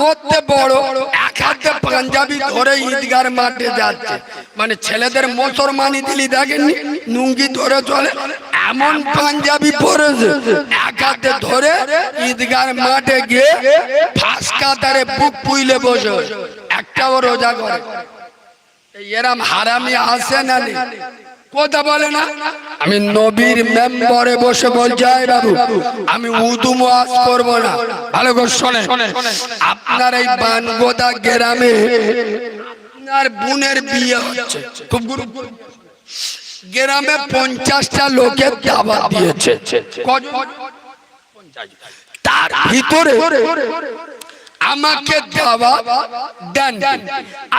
করতে বড়, এক হাতে পাঞ্জাবি ধরে ঈদগার মাঠে যাচ্ছে। মানে ছেলেদের মুসলমানি দিলি দেখেননি? নুঙ্গি ধরে চলে, এমন পাঞ্জাবি পরেছে। এক হাতে ধরে ঈদগার মাঠে গিয়ে ফাঁস কাতারে বুক পুইলে বসে। একটাও রোজা করে। এরম হারামি আসে নি? কথা বলে না। আমি নবীর মেম্বরে বসে বলছি বাবু, আমি উদু ওয়াজ করব না। ভালো করে শোনে আপনার এই বানগোদা গ্রামে আপনার বোনের বিয়ে হচ্ছে। খুব গ্রামে পঞ্চাশটা লোকের দাবা দিয়েছে। তার ভিতরে আমাকে দাওয়া দেন।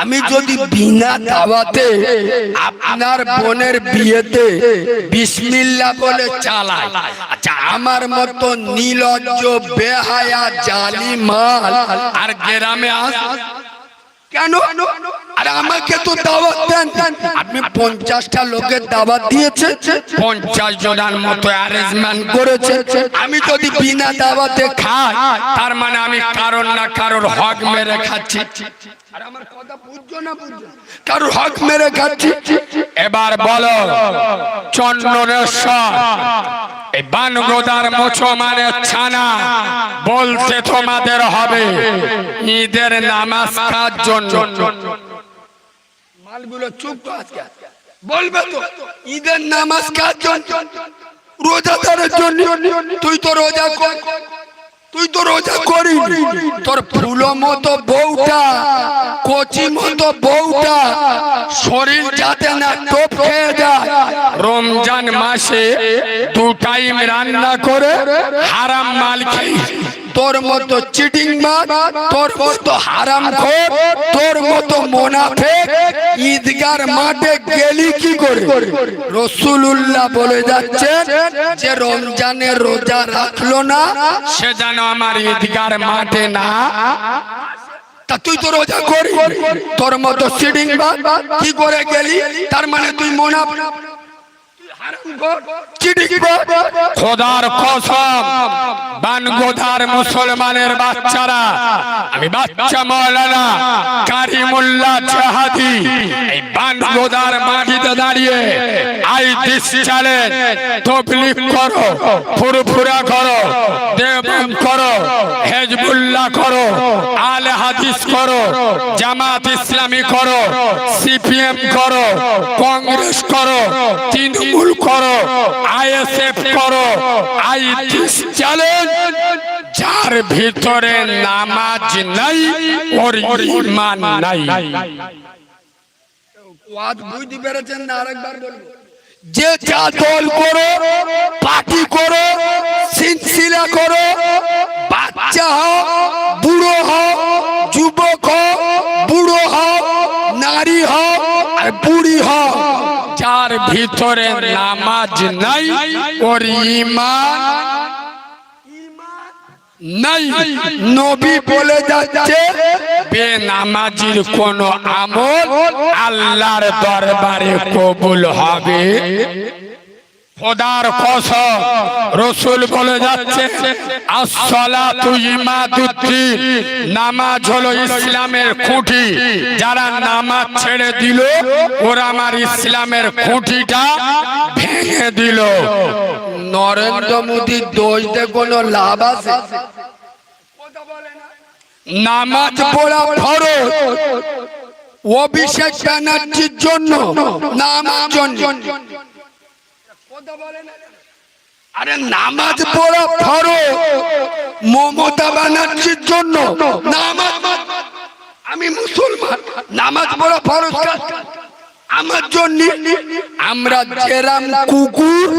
আমি যদি বিনা দাওয়াতে আপনার বোনের বিয়েতে বিসমিল্লা বলে চালাই। আচ্ছা আমার মতো নীলজ্জ বেহায়া জালি মাল আর গ্রামে আস কেন? আর আমাকে তো দাওয়াত দেন। আপনি পঞ্চাশটা লোকের দাওয়াত দিয়েছে। পঞ্চাশ জনের মতো অ্যারেঞ্জমেন্ট করেছে। আমি যদি বিনা দাওয়াতে খাই তার মানে আমি কারণ না কারোর হক মেরে খাচ্ছি। কারোর হক মেরে খাচ্ছি। এবার বলো চন্দ্রেশ্বর এই বানগোদার মুসলমানের ছানা। বলতে তোমাদের হবে। ঈদের নামাজ কার জন্য? মালগুলো চুপ কর আজকে। বলবে তো ঈদের নামাজ কার জন্য? রোজাদারের জন্য? তুই তো রোজা কর। তুই তো রোজা করি তোর ফুলো মতো বউটা, কচি মতো বউটা, শরীর যাতে না টোপ খেয়ে যায়। রমজান মাসে দু টাইম রান্না করে হারাম মাল খেয়ে। তোর মতো চিটিং তোর মতো হারাম তোর মতো মোনাফে ঈদগার মাঠে গেলি কি করে? রসুলুল্লাহ বলে যাচ্ছে যে রমজানের রোজা রাখল না, সে যেন আমার ঈদগার মাঠে না তা তুই তো রোজা করি তোর মতো সিডিং কি করে গেলি? তার মানে তুই চিটিং খোদার কসম বানগোদার মুসলমানের বাচ্চারা, আমি বাচ্চা মৌলানা কারিমুল্লাহ জাহাদি, এই বানগোদার মাটিতে দাঁড়িয়ে আই করো, ফুরফুরা করো দেবন করো, হেজবুল্লাহ করো, আলে হাদিস করো, জামাত ইসলামী করো, সিপিএম করো, কংগ্রেস করো, তৃণমূল করো আইএসএফ করো আই দিস চ্যালেঞ্জ যার ভিতরে নামাজ নাই ওর ঈমান নাই। ওয়াজ বুঝতে পেরেছেন না আরেকবার বলব যে যা দল করো পার্টি করো সিলসিলা করো বাচ্চা হও বুড়ো হও যুবক হও বুড়ো হও নারী হও আর বুড়ি হও। ভিতরে নামাজ নাই, ওর ইমান নাই। নবী বলে যাচ্ছে, বেনামাজির কোন আমল আল্লাহর দরবারে কবুল হবে। খোদার কসম রসুল বলে যাচ্ছে নামাজ হলো ইসলামের খুঁটি। যারা নামাজ ছেড়ে দিল ওরা আমার ইসলামের খুঁটিটা ভেঙে দিল। নরেন্দ্র মোদীর দোষ দিয়ে কোনো লাভ আছে? নামাজ পড়া ফরজ। অভিষেক ব্যানার্জির জন্য নামাজ জন্য। আরে নামাজ পড়া ফরজ। মমতা ব্যানার্জির জন্য নামাজ আমি মুসলমান। নামাজ পড়া ফরজ কাজ আমার জন্য আমরা যেরাম কুকুর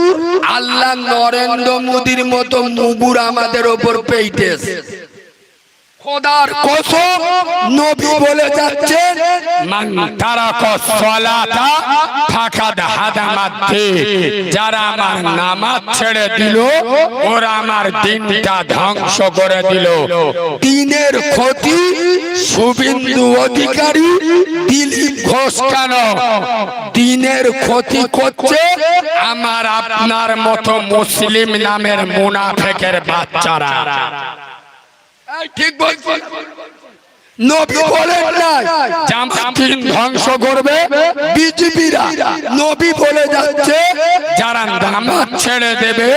আল্লাহ নরেন্দ্র মোদীর মতো মুগুর আমাদের ওপর পেইতেছে। খোদার কসম নবী বলে যাচ্ছেন মান তারাকা সলাতা ফাকাদ হাদামাতে যারা আমার নামাজ ছেড়ে দিল ওরা আমার দিনটা ধ্বংস করে দিল। দিনের ক্ষতি শুভেন্দু অধিকারী দিলীপ ঘোষ কেন? দিনের ক্ষতি করছে আমার আপনার মতো মুসলিম নামের মুনাফেকের বাচ্চারা। ঠিক বলছি। নবী বলেন নাই ধ্বংস করবে বিজেপিরা। নবী বলে যাচ্ছে। যারা নামাজ ছেড়ে দেবে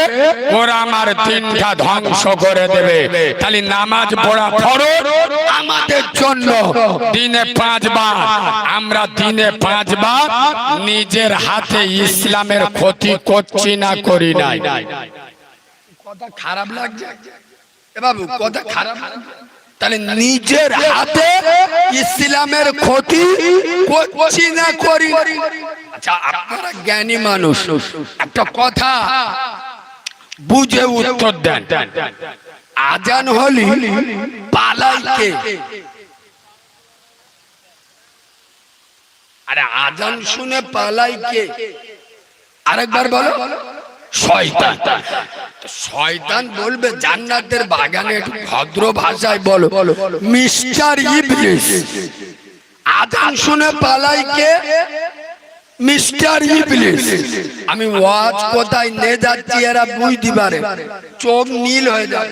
ওরা আমার দিনটা ধ্বংস করে দেবে। তাহলে নামাজ পড়া ফরজ? আমাদের জন্য। দিনে পাঁচবার। আমরা দিনে পাঁচবার নিজের হাতে ইসলামের ক্ষতি করছি না করি নাই। কথা খারাপ লাগছে। বাবু কথা খারাপ তাহলে নিজের হাতে ইসলামের ক্ষতি করছি না করি আচ্ছা আপনারা জ্ঞানী মানুষ। একটা কথা বুঝে উত্তর দেন। আজান হলি পালাইকে আরে আজান শুনে পালাইকে। আরেকবার বলো। শয়তান। শয়তান। বলবে জান্নাতের বাগানে একটু ভদ্র ভাষায় বলো মিস্টার ইবলিস। আজান শুনে পালাই কে? মিস্টার ইবলিস। আমি ওয়াজ কোথায় নে যাচ্ছি এরা বুঝতে পারে। চোখ নীল হয়ে যায়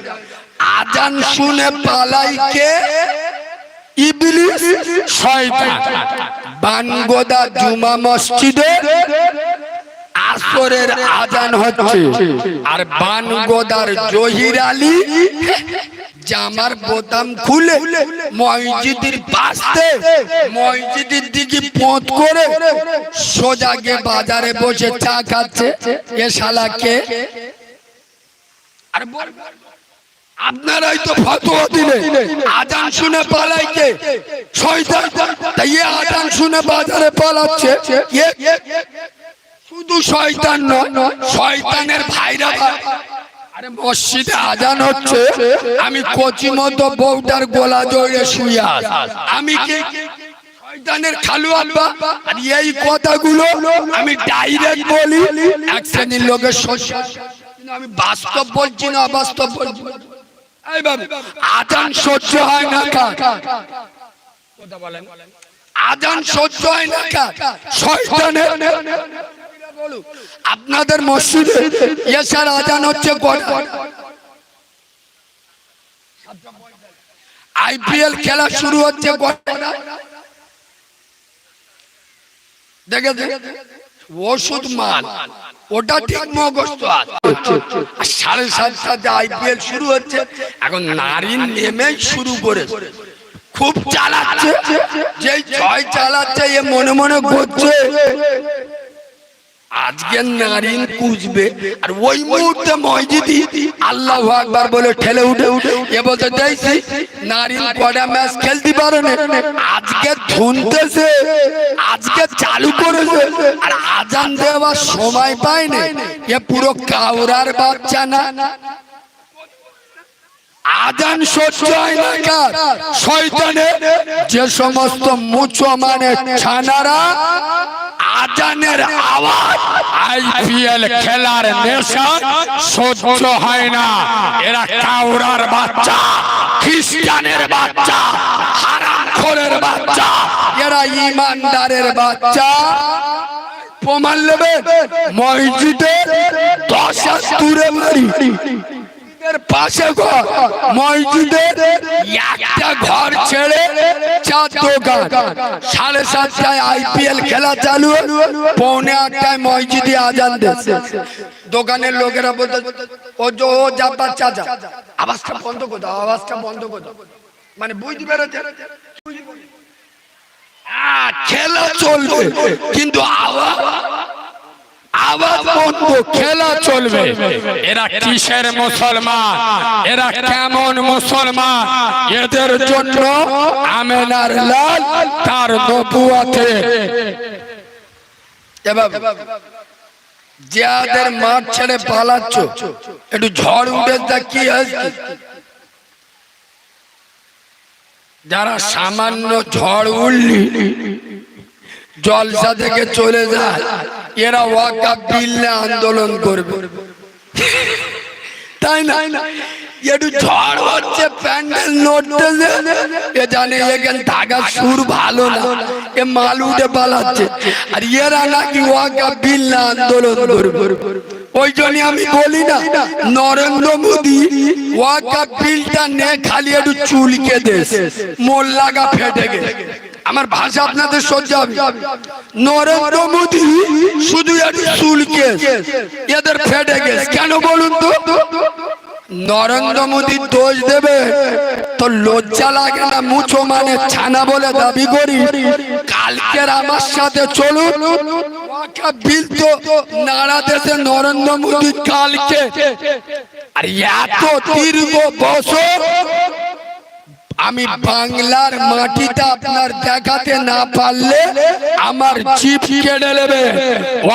আজান শুনে পালাই কে? ইবলিস। শয়তান। বানগোদা জুমা মসজিদে আসরের আজান হচ্ছে। আর বানগোদার জহির আলী জামার বোতাম খুলে মসজিদের পাশে মসজিদের দিকে পথ করে সোজা গিয়ে বাজারে বসে চা খাচ্ছে। এ শালাকে আর বল। আপনারাই তো ফতোয়া দিলে আজান শুনে পালাইকে শয়তান। তাই আজান শুনে বাজারে পালাচ্ছে। শুধু শয়তান নয় শয়তানের ভাইরা ভাই। আরে মসজিদে আজান হচ্ছে আমি কচি মতো বউটার গোলা জড়িয়ে শুয়ে আমি কে শয়তানের খালু আব্বা? আর এই কথাগুলো আমি ডাইরেক্ট বলি এক শ্রেণির লোকের শস্য আমি বাস্তব বলছি না অবাস্তব বলছি। আজান সহ্য হয় না কার? আজান সহ্য হয় না কার? শয়তানের বলুন, আপনাদের মসজিদে এসার আজান হচ্ছে আইপিএল খেলা শুরু হচ্ছে দেখে ওষুধ মাল। ওটা ঠিক মগস্ত সাড়ে সাতটাতে আইপিএল শুরু হচ্ছে, এখন নারী নেমে শুরু করেছে খুব চালাচ্ছে। যেই ছয় চালাচ্ছে, এ মনে মনে করছে আজকে নারীন কুচবে আর ওই মুহূর্তে মসজিদি আল্লাহ আকবার বলে ঠেলে উঠে উঠে। এ বলতে চাইছি নারীন কটা ম্যাচ খেলতে পারে না। আজকে ধুনতেছে আজকে চালু করেছে। আর আজান দেওয়ার সময় পায় না এ পুরো কাউরার বাচ্চা না। আজান সহ্য হয় না কার শয়তানের যে সমস্ত মুচো মানে ছানারা আজানের আওয়াজ আইপিএল খেলার নেশা সহ্য হয় না। এরা কাউরার বাচ্চা, খ্রিস্টানের বাচ্চা হারামখোরের বাচ্চা, এরা ইমানদারের বাচ্চা। প্রমাণ নেবে, মসজিদে দশ দূরে বাড়ি। পাশে ঘর সাড়ে খেলা চালু দোকানের লোকেরা বলতে, ও যে, ও যাবা চাচা আওয়াজটা বন্ধ করে দাও, আওয়াজটা বন্ধ করে দাও। মানে বুঝতে পেরেছে খেলা চলবে, কিন্তু আওয়াজ আওয়াজ বন্ধ, খেলা চলবে। এরা কিসের মুসলমান? এরা কেমন মুসলমান? এদের জন্য আমেনার লাল তার মাঠ ছেড়ে পালাচ্ছ। একটু ঝড় উঠে কি হয়েছে যারা সামান্য ঝড় উঠলি, জলসা থেকে চলে যায়। এরা ওয়াকা বিল্লে আন্দোলন করবে। তাই না? একটু ঝড় হচ্ছে, প্যান্ডেল নড়তেছে। এ জানে এখানে থাকা সুর ভালো না। এ মাল উঠে পালাচ্ছে। আর এরা নাকি ওয়াকা বিল্লা আন্দোলন করবে। ওই জন্য আমি বলি না, নরেন্দ্র মোদী ওয়াকা বিলটা নে, খালি একটু চুলকে দেশ। মোল লাগা ফেটে গেছে। আমার ভাষা আপনাদের সহ্য হবে। নরেন্দ্র মোদী শুধু চুলকে এদের ফেটে গেছে। কেন বলুন তো? নরেন্দ্র মোদী দোষ দেবে। তো লজ্জা লাগে না মুছো মানে ছানা বলে দাবি করি। কালকের আমার সাথে চলুন। বিল তো নাড়া দেশে নরেন্দ্র মোদী কালকে। আর এত দীর্ঘ বছর আমি বাংলার মাটিটা আপনার দেখাতে না পারলে আমার জিপ কেড়ে নেবে।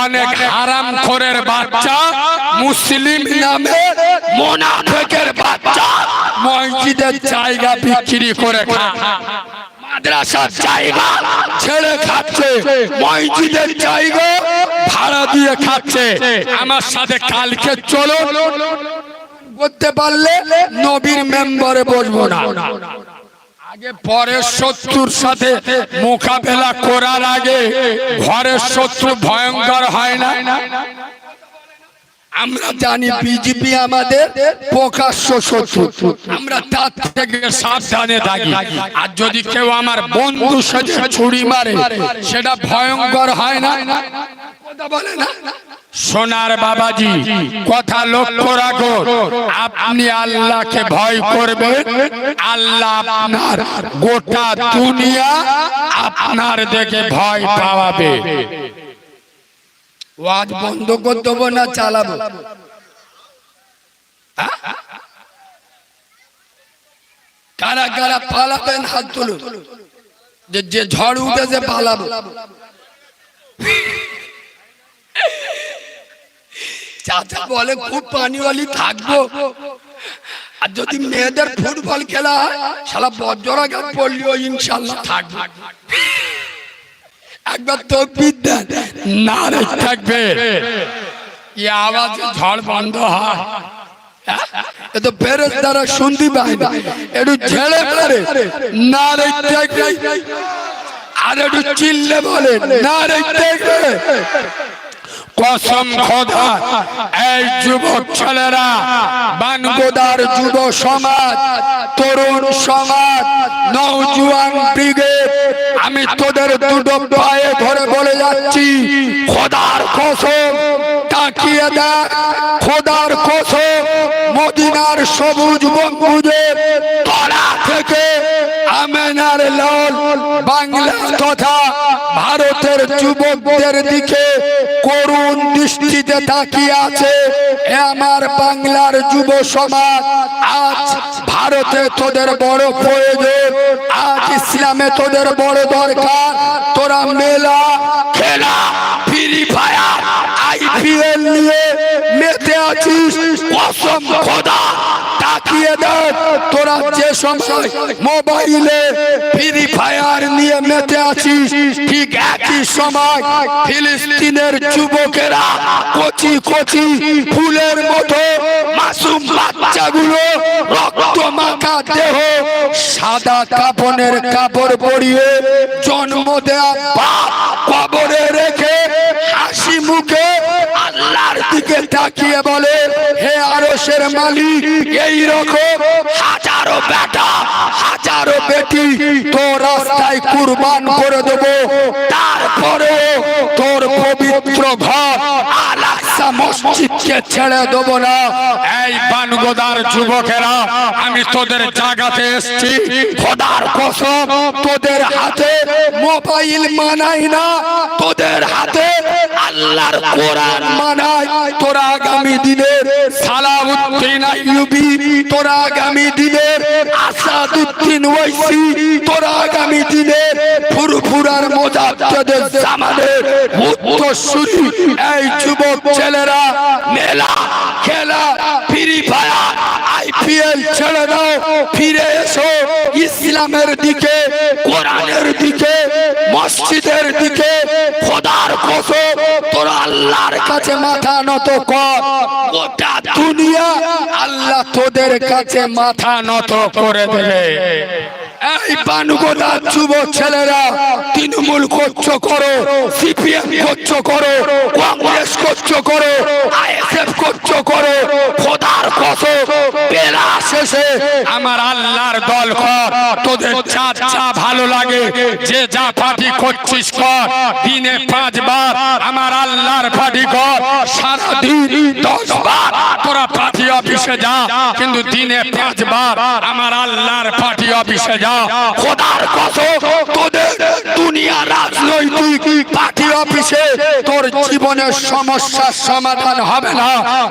অনেক হারাম খোরের বাচ্চা মুসলিম নামে মোনাফেকের বাচ্চা মসজিদের জায়গা বিক্রি করে মাদ্রাসার জায়গা ছেড়ে খাচ্ছে। মসজিদের জায়গা ভাড়া দিয়ে খাচ্ছে। আমার সাথে কালকে চলো। করতে পারলে নবীর মেম্বারে বসবো না। আগে পরের শত্রুর সাথে মোকাবেলা করার আগে ঘরের শত্রু ভয়ঙ্কর হয় না? আমরা জানি বিজেপি আমাদের প্রকাশ্য শত্রু। আমরা তার থেকে সাবধানে থাকি। আর যদি কেউ আমার বন্ধু সাথে ছুরি মারে, সেটা ভয়ঙ্কর হয় না? কথা বলে না? সোনার বাবাজি, কথা লক্ষ্য রাখো, আপনি আল্লাহকে ভয় করবে আল্লাহ আপনার গোটা দুনিয়া আপনার দেখে ভয় পাওয়াবে। ওয়াজ বন্ধ করে দেবো না, চালাবো? কারা কারা পালাবেন, হাত তুলুন। যে ঝড় উঠেছে, পালাবো। চাচা বলে খুব পানিওয়ালি থাকব। আর যদি মেয়েদের ফুটবল খেলা হয় সালা বজ্রাঘাত পড়লেও ইনশাল্লাহ থাকব। একবার তো বিদ্যা না থাকবে। এই আওয়াজে ঝড় বন্ধ হয়। এ শুনতে পায় না একটু ঝেড়ে মারে না রে আর একটু চিল্লে বলে না রে কসম খোদা, এই যুবক ছেলেরা, বানগোদার যুব সমাজ, তরুণ সমাজ নৌজুয়ান ব্রিগেড, আমি তোদের দুটো পায়ে ধরে বলে যাচ্ছি, খোদার কসম তাকিয়ে দেখ, খোদার কসম মদিনার সবুজ বঙ্গুদের তলা থেকে আমেনার লাল বাংলা তথা ভারতের যুবকদের দিকে করুণ দৃষ্টিতে তাকিয়ে আছে আমার বাংলার যুব সমাজ। আজ ভারতে তোদের বড় প্রয়োজন, আজ ইসলামে তোদের বড় দরকার। তোরা মেলা, খেলা, ফ্রি ফায়ার আইপিএল নিয়ে মেতে আছিস। কসম খোদা, তাকিয়ে দেখ, তোরা যে সময় মোবাইলে ফ্রি ফায়ার নিয়ে মেতে আছিস। ঠিক একই সময় ফিলিস্তিনের যুবকেরা কচি কচি ফুলের মতো মাসুম বাচ্চাগুলো রক্ত মাখা দেহ সাদা কাপনের কাপড় পরিয়ে জন্ম দেয়া বাপ কবরে রেখে হাসি মুখে আল্লাহর দিকে তাকিয়ে বলে, হে আরশের মালিক, এই রকম হাজারো বেটা হাজারো বেটি তোর রাস্তায় কুরবান করে দেব। তারপরে তোর পবিত্র ঘর আলাক্সা মসজিদকে ছেড়ে দেব না। এই বানগোদার যুবকেরা আমি তোদের জাগাতে এসছি। খোদার কসম তোদের হাতে মোবাইল মানাই না। তোদের হাতে আল্লাহর কোরআন। মানায় তোরা আগামী দিনের সালাউদ্দিন আইয়ুবী, তোরা আগামী দিনের আসাদুদ্দিন ওয়াইসি, তোরা আগামী দিনের ফুরফুরার মোজাদ্দেদের জামানের উত্তরসূরি। এই যুবক ছেলেরা, মেলা, খেলা, ফ্রি ফায়ার, আইপিএল ছেড়ে দাও, ফিরে এসো, ইসলামের দিকে, কোরআনের দিকে। মসজিদের দিকে খোদার কসম, তোর আল্লাহর কাছে মাথা নত কর। গোটা দুনিয়া আল্লাহ তোদের কাছে মাথা নত করে দেবে। এই বানুগোদা যুব ছেলেরা তৃণমূল করছ করো, সিপিএম করছ করো, কংগ্রেস করছ করো, আইএসএফ করছ করো খোদার কসম বেলা শেষে আমার আল্লাহর দল কর, তোদের যা যা ভালো লাগে, যে যা পার্টি করছিস কর, দিনে পাঁচবার আমার আল্লাহর পার্টি কর, সারাদিন দশ বার তোরা পার্টি অফিসে যা, কিন্তু দিনে পাঁচবার আমার আল্লাহর পার্টি অফিসে যা। খোদার কসম, তোদের দুনিয়া রাজনৈতিক পার্টি অফিসে তোর জীবনের সমস্যার সমাধান হবে না।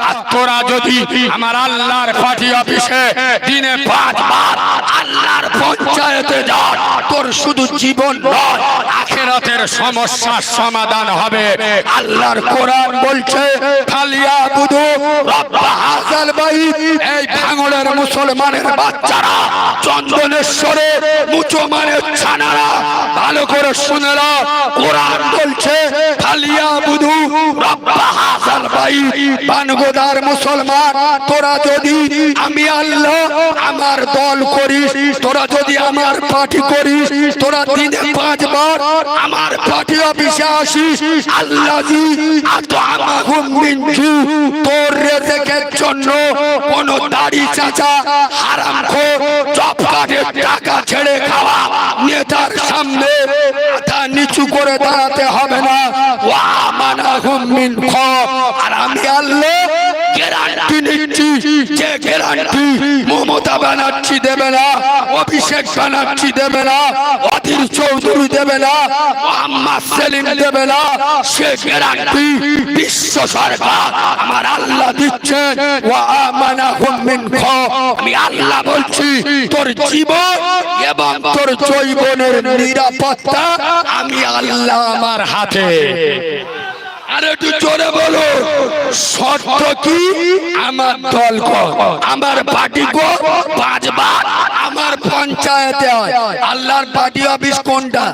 আর তোরা যদি আমার আল্লাহর পার্টি অফিসে দিনে পাঁচবার আল্লাহর পঞ্চায়েতে যা, তোর শুধু জীবন নয়, আখেরাতের সমস্যার সমাধান হবে। আল্লাহর কোরআন বলছে খালিয়া বুধু রব্বা হাজাল বাই, এই ভাঙড়ের মুসলমানের বাচ্চারা, চন্দনেশ্বরে মুসলমানের ছানারা, ভালো করে শুনেরা কোরআন বলছে খালিয়া বুধু রব্বা বাই বানগোদার মুসলমান, তোরা যদি আমি আল্লাহ আমার দল করিস, তোরা যদি আমার পার্টি করিস, তোরা দিনে পাঁচবার আমার পার্টি অফিসে আসিস, আল্লাহ তোর রেজেকের জন্য কোন দাড়ি চাচা হারাম জব কার্ডের টাকা ছেড়ে খাওয়া, নেতার সামনে নিচু করে দাঁড়াতে হবে না। আর আমি আল্লাহ গ্যারান্টি মমতা ব্যানার্জি দেবে না, অভিষেক ব্যানার্জি দেবে না, অধীর চৌধুরী দেবে না, মোহাম্মদ সেলিম দেবে না, সে গ্যারান্টি বিশ্ব সরকার আমার আল্লাহ দিচ্ছেন, ওয়া আমানাহুম মিন খব। আমি আল্লাহ বলছি, তোর জীবন এবং তোর জৈবনের নিরাপত্তা আমি আল্লাহ আমার হাতে। আরে একটু জোরে বলো। শর্ত কি? আমার দল কর আমার পার্টি কো পাঁচবার আমার পঞ্চায়েতে হয়। আল্লাহর পার্টি অফিস কোনটা?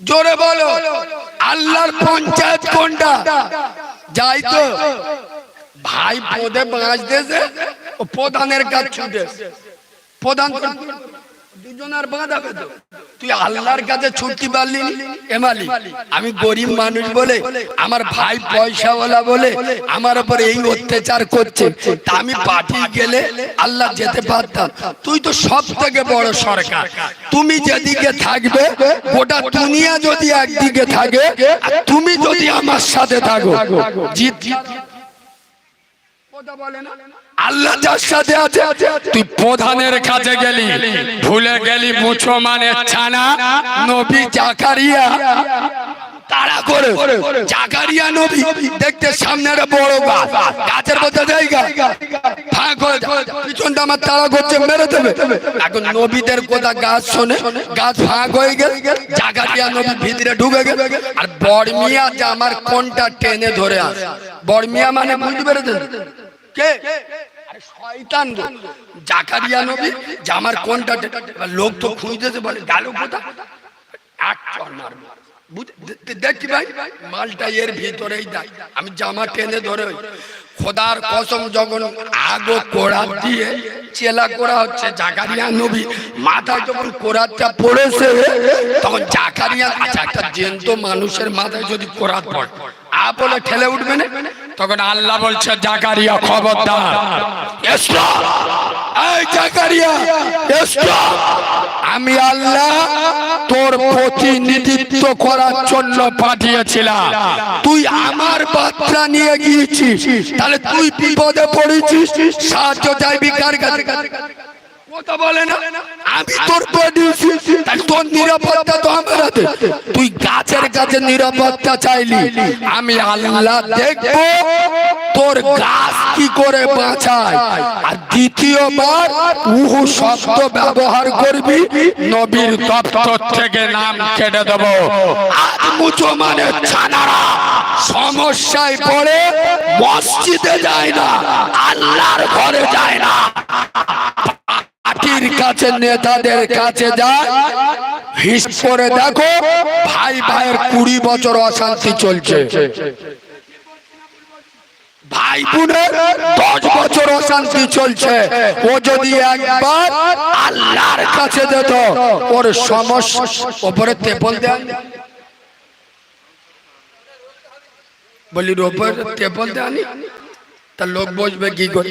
জোরে বলো। আল্লাহর পঞ্চায়েত কোনটা? যাই তো। ভাই পদে বাঁচ দেছে ও প্রধানের কাজ ছুটে। প্রধান আমি গরিব মানুষ বলে, আমার ভাই পয়সাওয়ালা বলে, আমার উপর এই অত্যাচার করছে। আমি পার্টি গেলে আল্লাহ যেতে পারতাম। তুই তো সব থেকে বড় সরকার। তুমি যেদিকে থাকবে, গোটা দুনিয়া যদি একদিকে থাকে তুমি যদি আমার সাথে থাকো। জিত। কথা বলে না? আল্লাহ যার সাথে আছে, তুই প্রধানের কাছে গেলি, ভুলে গেলি, মুছো মানে ছানা, নবী জাকারিয়া। করে দেখতে সামনে একটা বড় গাছ, গাছের জায়গা। ফাঁক হয়ে পিছনটা আমার করছে কথা গাছ শোনে, গাছ ফাঁক হয়ে ভিতরে ঢুকে আর বড়মিয়া জামার কোনটা টেনে ধরে আস বড়মিয়া মানে বুঝতে পেরেছেন? জাকারিয়া নবী জামার কোনটা লোক তো খুঁজতেছে, বলে গেল কোথা? এক চর দেখি ভাই? মালটা এর ভিতরেই দেয়। আমি জামা টেনে ধরে খোদার কসম যখন আগো কোড়া দিয়ে চেলা করা হচ্ছে জাকারিয়া নবী মাথায় যখন কোরাতটা পড়েছে, তখন জাকারিয়া আচ্ছা একটা জ্যান্ত মানুষের মাথায় যদি কোরাত পড়ে আ বলে ঠেলে উঠবে না? তখন আল্লাহ বলছে, জাকারিয়া খবরদার! আমি আল্লাহ তোর প্রতিনিধিত্ব করার জন্য পাঠিয়েছিলাম। তুই আমার বাচ্চা নিয়ে গিয়েছিস। তাহলে তুই বিপদে পড়েছিস। সাহায্য চাইবি কার কাছে? তুই গাছের কাছে নিরাপত্তা চাইলি। আমি আল্লাহ তোর গাছ কি করে আর দ্বিতীয়বার উহু শব্দ ব্যবহার করবি, নবীর দপ্তর থেকে নাম কেটে দেবো। সমস্যায় পড়ে, মসজিদে যায় না, আল্লাহর ঘরে যায় না। পার্টির কাছে, নেতাদের কাছে যায়। হিস করে দেখো, ভাই ভাইয়ের কুড়ি বছর অশান্তি চলছে। ভাই বোনের দশ বছর অশান্তি চলছে। ও যদি একবার আল্লাহর কাছে যেত, ওর সমস্যা ওপরে তেপল দেন। বলি ওপর তেপল দেয়নি তা লোক বসবে কি করে?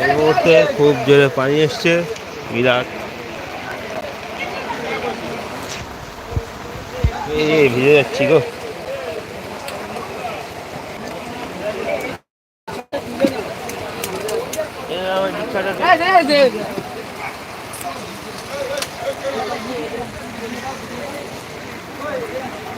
এই মুহূর্তে খুব জোরে পানি এসছে বিরাট। ভিজে যাচ্ছি গো। এ আমার রিক্সাটা-